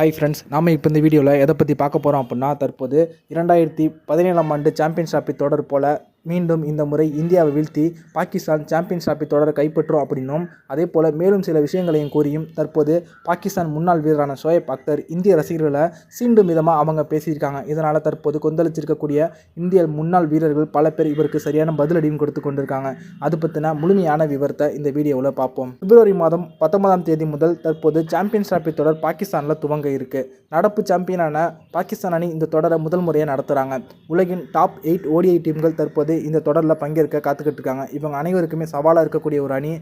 Hi friends நாம் இப்போ இந்த வீடியோவில் எதை பற்றி பார்க்க போகிறோம் அப்படின்னா தற்போது இரண்டாயிரத்தி பதினேழாம் ஆண்டு சாம்பியன்ஸ் ட்ராஃபி தொடர் போல மீண்டும் இந்த முறை இந்தியாவை வீழ்த்தி பாகிஸ்தான் சாம்பியன்ஸ் ட்ராஃபி தொடரை கைப்பற்றும் அப்படின்னும் அதே போல் மேலும் சில விஷயங்களையும் கூறியும் தற்போது பாகிஸ்தான் முன்னாள் வீரரான ஷோயப் அக்தர் இந்திய ரசிகர்களை சீண்டும் விதமாக அவங்க பேசியிருக்காங்க. இதனால் தற்போது கொந்தளிச்சிருக்கக்கூடிய இந்திய முன்னாள் வீரர்கள் பல பேர் இவருக்கு சரியான பதிலடியும் கொடுத்து கொண்டிருக்காங்க. அது பற்றின முழுமையான விவரத்தை இந்த வீடியோவில் பார்ப்போம். பிப்ரவரி மாதம் பத்தொன்பதாம் தேதி முதல் தற்போது சாம்பியன்ஸ் ட்ராஃபி தொடர் பாகிஸ்தானில் துவங்க இருக்கு. நடப்பு சாம்பியனான பாகிஸ்தான் அணி இந்த தொடரை முதல் முறையாக நடத்துகிறாங்க உலகின் டாப் எயிட் ஓடிஐ டீம்கள் தற்போது இந்த தொடரில் பங்கேற்க காத்துக்கிட்டு இருக்காங்க இவங்க அனைவருக்குமே சவாலாக இருக்கக்கூடிய ஒரு அணி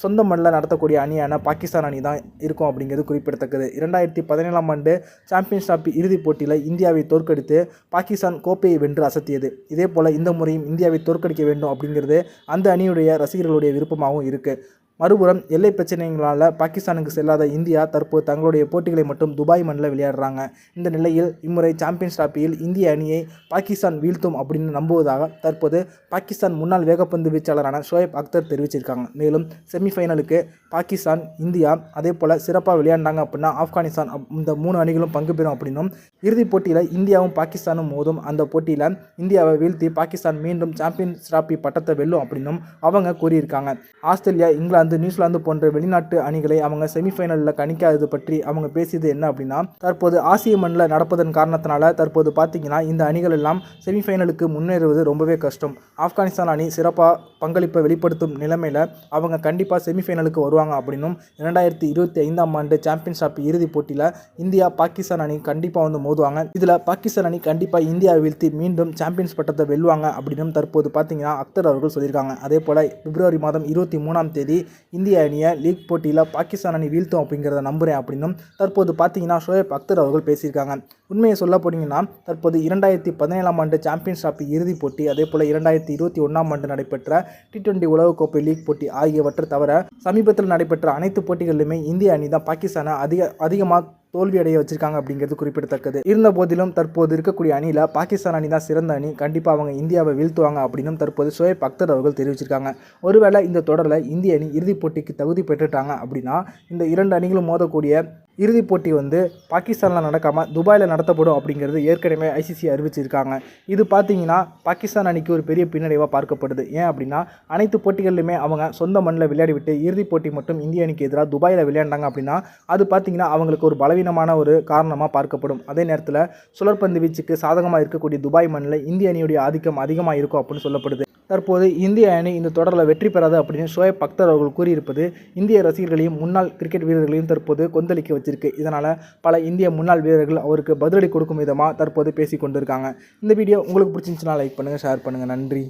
சொந்த மண்ணில் நடத்தக்கூடிய அணியான பாகிஸ்தான் அணி தான் இருக்கும் அப்படிங்கிறது குறிப்பிடத்தக்கது. இரண்டாயிரத்தி பதினேழாம் ஆண்டு சாம்பியன்ஸ் டிராபி இறுதிப் போட்டியில் இந்தியாவை தோற்கடித்து பாகிஸ்தான் கோப்பையை வென்று அசத்தியது. இதே போல் இந்த முறையும் இந்தியாவை தோற்கடிக்க வேண்டும் அப்படிங்கிறது அந்த அணியுடைய ரசிகர்களுடைய விருப்பமாகவும் இருக்குது மறுபுறம் எல்லை பிரச்சனைகளால் பாகிஸ்தானுக்கு செல்லாத இந்தியா தற்போது தங்களுடைய போட்டிகளை மட்டும் துபாய் மண்ணில் விளையாடுறாங்க. இந்த நிலையில் இம்முறை சாம்பியன்ஸ் டிராபியில் இந்திய அணியை பாகிஸ்தான் வீழ்த்தும் அப்படின்னு நம்புவதாக தற்போது பாகிஸ்தான் முன்னாள் வேகப்பந்து வீச்சாளரான ஷோயப் அக்தர் தெரிவிச்சிருக்காங்க. மேலும் செமிஃபைனலுக்கு பாகிஸ்தான் இந்தியா அதே போல் சிறப்பாக விளையாண்டாங்க அப்படின்னா ஆப்கானிஸ்தான் இந்த மூணு அணிகளும் பங்கு பெறும் அப்படின்னும் இறுதிப் போட்டியில் இந்தியாவும் பாகிஸ்தானும் மோதும். அந்த போட்டியில் இந்தியாவை வீழ்த்தி பாகிஸ்தான் மீண்டும் சாம்பியன்ஸ் டிராபி பட்டத்தை வெல்லும் அப்படின்னும் அவங்க கூறியிருக்காங்க. ஆஸ்திரேலியா இங்கிலாந்து நியூசிலாந்து போன்ற வெளிநாட்டு அணிகளை அவங்க செமிஃபைனலில் கணிக்காதது பற்றி அவங்க பேசியது என்ன அப்படின்னா தற்போது ஆசிய மண்ணில் நடப்பதன் காரணத்தினால தற்போது பார்த்தீங்கன்னா இந்த அணிகள் எல்லாம் செமிஃபைனலுக்கு முன்னேறுவது ரொம்பவே கஷ்டம். ஆப்கானிஸ்தான் அணி சிறப்பாக பங்களிப்பை வெளிப்படுத்தும் நிலைமையில் அவங்க கண்டிப்பாக செமிஃபைனலுக்கு வருவாங்க அப்படின்னும் இரண்டாயிரத்தி இருபத்தி ஐந்தாம் ஆண்டு சாம்பியன்ஸ் டிராஃபி இறுதிப் போட்டியில் இந்தியா பாகிஸ்தான் அணி கண்டிப்பாக வந்து மோதுவாங்க. இதில் பாகிஸ்தான் அணி கண்டிப்பாக இந்தியாவை வீழ்த்தி மீண்டும் சாம்பியன்ஸ் பட்டத்தை வெல்லுவாங்க அப்படின்னும் தற்போது பார்த்தீங்கன்னா அக்தர் அவர்கள் சொல்லியிருக்காங்க. அதே போல் பிப்ரவரி மாதம் இருபத்தி மூணாம் தேதி இந்திய அணியை லீக் போட்டியில் பாகிஸ்தான் அணி வீழ்த்தும் அப்படிங்கிறத நம்புகிறேன் அப்படின்னும் தற்போது பார்த்தீங்கன்னா ஷோயப் அக்தர் அவர்கள் பேசியிருக்காங்க. உண்மையை சொல்ல போனீங்கன்னா தற்போது இரண்டாயிரத்தி பதினேழாம் ஆண்டு சாம்பியன்ஸ் டிராஃபி இறுதிப் போட்டி அதே போல் இரண்டாயிரத்தி இருபத்தி ஒன்றாம் ஆண்டு நடைபெற்ற டி டுவெண்ட்டி உலகக்கோப்பை லீக் போட்டி ஆகியவற்றை தவிர சமீபத்தில் நடைபெற்ற அனைத்து போட்டிகளிலுமே இந்திய அணி தான் பாகிஸ்தானை அதிக அதிகமாக தோல்வியடைய வச்சிருக்காங்க அப்படிங்கிறது குறிப்பிடத்தக்கது. இருந்த போதிலும் தற்போது இருக்கக்கூடிய அணியில் பாகிஸ்தான் அணி தான் சிறந்த அணி. கண்டிப்பாக அவங்க இந்தியாவை வீழ்த்துவாங்க அப்படின்னும் தற்போது சுயப் அக்தர் அவர்கள் தெரிவிச்சிருக்காங்க. ஒருவேளை இந்த தொடரில் இந்திய அணி இறுதிப் போட்டிக்கு தகுதி பெற்றுட்டாங்க அப்படின்னா இந்த இரண்டு அணிகளும் மோதக்கூடிய இறுதிப் போட்டி வந்து பாகிஸ்தானில் நடக்காமல் துபாயில் நடத்தப்படும் அப்படிங்கிறது ஏற்கனவே ஐசிசி அறிவிச்சிருக்காங்க. இது பார்த்தீங்கன்னா பாகிஸ்தான் அணிக்கு ஒரு பெரிய பின்னடைவாக பார்க்கப்படுது. ஏன் அப்படின்னா அனைத்து போட்டிகளிலுமே அவங்க சொந்த மண்ணில் விளையாடிவிட்டு இறுதிப் போட்டி மட்டும் இந்திய அணிக்கு எதிராக துபாயில் விளையாண்டாங்க அப்படின்னா அது பார்த்திங்கன்னா அவங்களுக்கு ஒரு பலவீனமான ஒரு காரணமாக பார்க்கப்படும். அதே நேரத்தில் சுழற்பந்து வீச்சுக்கு சாதகமாக இருக்கக்கூடிய துபாய் மண்ணில் இந்திய அணியுடைய ஆதிக்கம் அதிகமாக இருக்கும் அப்படின்னு சொல்லப்படுது. தற்போது இந்திய அணி இந்த தொடரில் வெற்றி பெறாது அப்படின்னு ஷோயப் அக்தர் அவர்கள் கூறியிருப்பது இந்திய ரசிகர்களையும் முன்னாள் கிரிக்கெட் வீரர்களையும் தற்போது கொந்தளிக்க வச்சிருக்கு. இதனால் பல இந்திய முன்னாள் வீரர்கள் அவருக்கு பதிலடி கொடுக்கும் விதமாக தற்போது பேசி கொண்டிருக்காங்க இந்த வீடியோ உங்களுக்கு பிடிச்சிருந்துச்சுன்னா லைக் பண்ணுங்கள் ஷேர் பண்ணுங்கள் நன்றி.